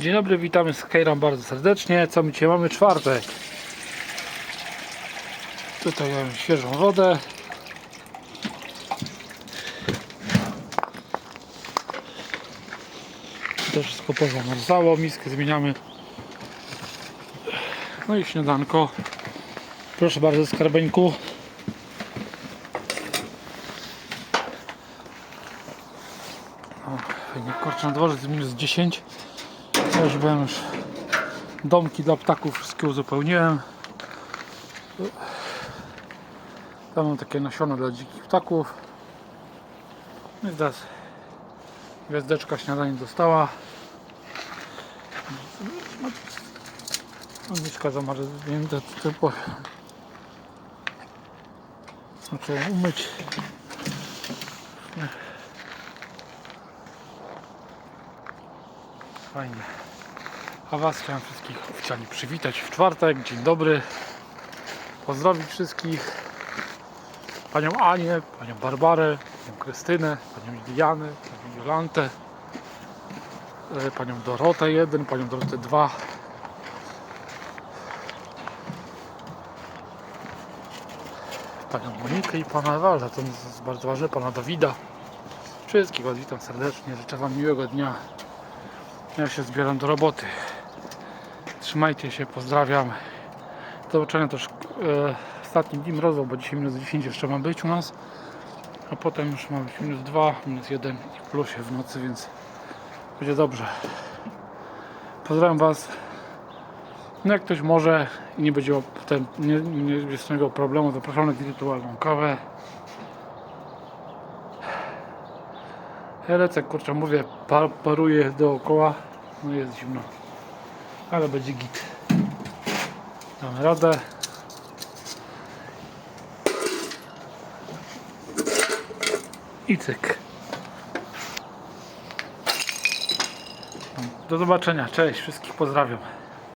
Dzień dobry, witamy z Kejram bardzo serdecznie. Co my dzisiaj mamy? Czwartek. Tutaj mamy świeżą wodę. To wszystko pozamarzało, miskę zmieniamy. No i śniadanko. Proszę bardzo, skarbeńku. Fajnie, kurczę, na dworze jest minus 10. Już byłem już domki dla ptaków, wszystkie uzupełniłem. Tam mam takie nasiona dla dzikich ptaków. No i teraz gwiazdeczka śniadanie dostała. Mieszka zamarznięte ciepło. Znaczy umyć. Fajnie. A Was chciałem wszystkich oficjalnie przywitać w czwartek. Dzień dobry. Pozdrowić wszystkich. Panią Anię, Panią Barbarę, Panią Krystynę, Panią Lilianę, Panią Jolantę, e, Panią Dorotę 1, Panią Dorotę 2. Panią Monikę i Pana Walda, to jest bardzo ważne, Pana Dawida. Wszystkich Was witam serdecznie, życzę Wam miłego dnia. Ja się zbieram do roboty. Trzymajcie się, pozdrawiam. Do zobaczenia też e, ostatni dzień mrozów, bo dzisiaj minus 10 jeszcze ma być u nas. A potem już ma być minus 2, minus 1 i w plusie w nocy, więc będzie dobrze. Pozdrawiam Was. No jak ktoś może i nie będzie potem nie, nie żadnego problemu, zapraszam na wirtualną kawę. Ja lecę, kurczę, mówię, par, paruję dookoła. No jest zimno. Ale będzie git. Damy radę. I cyk. Do zobaczenia. Cześć. Wszystkich pozdrawiam.